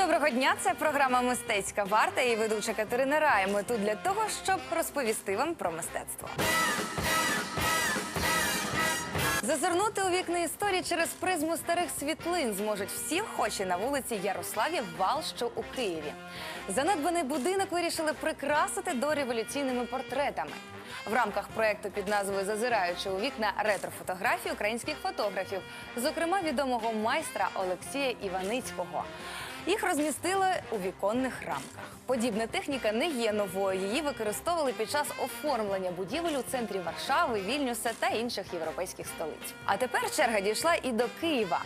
Доброго дня! Це програма Мистецька варта і ведуча Катерина Рай. Ми тут для того, щоб розповісти вам про мистецтво. Зазирнути у вікна історії через призму старих світлин зможуть всі охочі на вулиці Ярославі Вал, що у Києві. Занедбаний будинок вирішили прикрасити дореволюційними портретами. В рамках проекту під назвою Зазираючи у вікна ретрофотографії українських фотографів, зокрема відомого майстра Олексія Іваницького. Їх розмістили у віконних рамках. Подібна техніка не є новою. Її використовували під час оформлення будівель у центрі Варшави, Вільнюса та інших європейських столиць. А тепер черга дійшла і до Києва.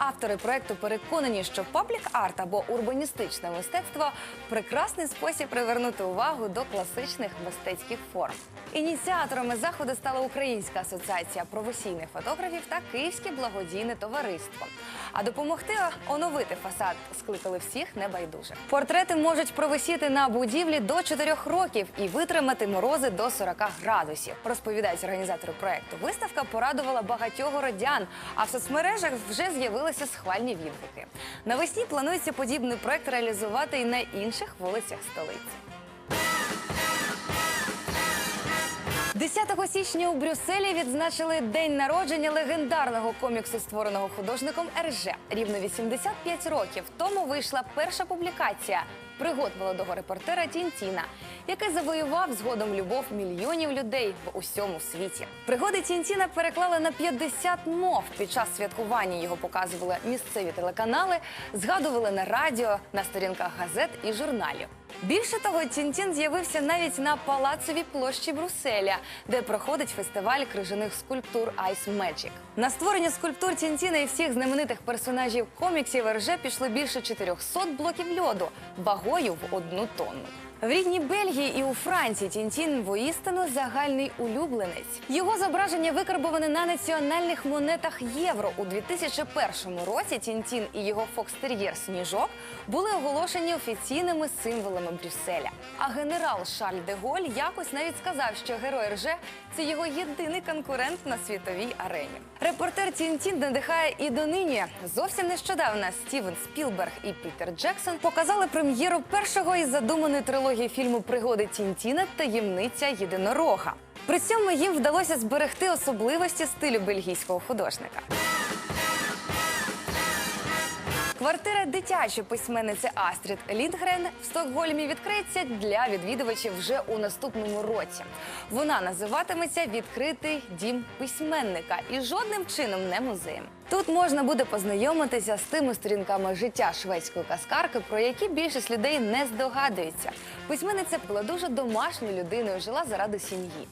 Автори проекту переконані, що паблік арт або урбаністичне мистецтво прекрасний спосіб привернути увагу до класичних мистецьких форм. Ініціаторами заходу стала Українська асоціація професійних фотографів та Київське благодійне товариство. А допомогти оновити фасад скликали всіх небайдужих. Портрети можуть провисіти на будівлі до 4 років і витримати морози до 40 градусів. Розповідають організатори проекту. Виставка порадувала багатьох городян, а в соцмережах вже з'явилися схвальні відгуки. Навесні планується подібний проект реалізувати і на інших вулицях столиці. 10 січня у Брюсселі відзначили день народження легендарного коміксу, створеного художником Ерже. Рівно 85 років тому вийшла перша публікація пригод молодого репортера Тінтіна, який завоював згодом любов мільйонів людей в усьому світі. Пригоди Тінтіна переклали на 50 мов. Під час святкування його показували місцеві телеканали, згадували на радіо, на сторінках газет і журналів. Більше того, Тінтін з'явився навіть на палацовій площі Брюсселя, де проходить фестиваль крижаних скульптур Ice Magic. На створення скульптур Тінтіна і всіх знаменитих персонажів коміксів РЖ пішло більше 400 блоків льоду вагою в одну тонну. В рідній Бельгії і у Франції Тінтін воістину загальний улюбленець. Його зображення викарбоване на національних монетах євро. У 2001 році Тінтін і його фокстер'єр Сніжок були оголошені офіційними символами Брюсселя. А генерал Шарль де Голь якось навіть сказав, що герой Рже це його єдиний конкурент на світовій арені. Репортер Тінтін надихає і донині. Зовсім нещодавно Стівен Спілберг і Пітер Джексон показали прем'єру першого із задуманої трилогії фільму Пригоди Тінтіна Таємниця єдинорога. При цьому їм вдалося зберегти особливості стилю бельгійського художника. Квартира дитячої письменниці Астрід Ліндгрен в Стокгольмі відкриється для відвідувачів вже у наступному році. Вона називатиметься Відкритий дім письменника і жодним чином не музеєм. Тут можна буде познайомитися з тими сторінками життя шведської каскарки, про які більшість людей не здогадується. Письменниця була дуже домашньою людиною, жила заради сім'ї.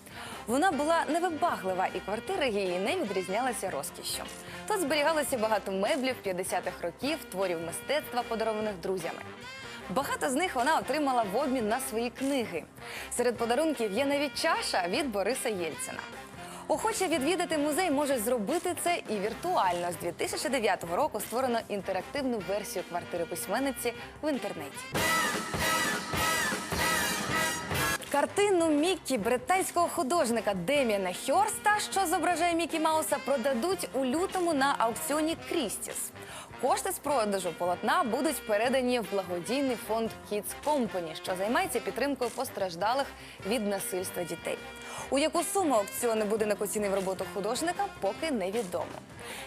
Вона була невибаглива, і квартира її не відрізнялася розкішшю. Тут зберігалося багато меблів 50-х років, творів мистецтва, подарованих друзями. Багато з них вона отримала в обмін на свої книги. Серед подарунків є навіть чаша від Бориса Єльцина. Охоче відвідати музей можуть зробити це і віртуально. З 2009 року створено інтерактивну версію квартири письменниці в інтернеті. Картину Міккі британського художника Деміана Хьорста, що зображає Мікі Мауса, продадуть у лютому на аукціоні Крістіс. Кошти з продажу полотна будуть передані в благодійний фонд Kids Company, що займається підтримкою постраждалих від насильства дітей. У яку суму аукціони будинок оцінив роботу художника, поки невідомо.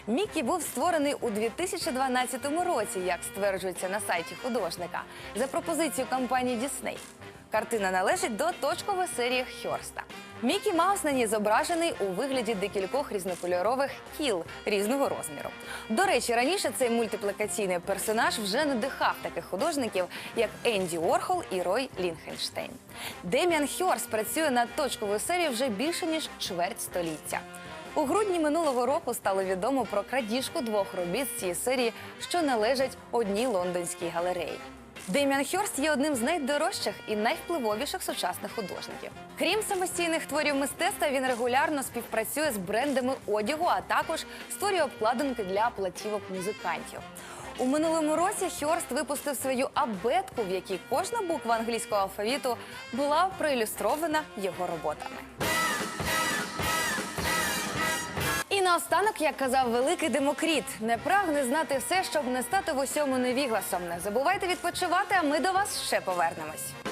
Мікі був створений у 2012 році, як стверджується на сайті художника, за пропозицією компанії Дісней. Картина належить до точкової серії Хьорста. Мікі Маус на ній зображений у вигляді декількох різнокольорових кіл різного розміру. До речі, раніше цей мультиплікаційний персонаж вже надихав таких художників, як Енді Орхол і Рой Лінхенштейн. Деміан Хьорст працює над точковою серією вже більше ніж чверть століття. У грудні минулого року стало відомо про крадіжку двох робіт з цієї серії, що належать одній лондонській галереї. Деміан Хьорст є одним з найдорожчих і найвпливовіших сучасних художників. Крім самостійних творів мистецтва, він регулярно співпрацює з брендами одягу, а також створює обкладинки для платівок музикантів. У минулому році Хьорст випустив свою абетку, в якій кожна буква англійського алфавіту була проілюстрована його роботами. І наостанок, як казав великий Демокріт, не прагне знати все, щоб не стати в усьому невігласом. Не забувайте відпочивати, а ми до вас ще повернемось.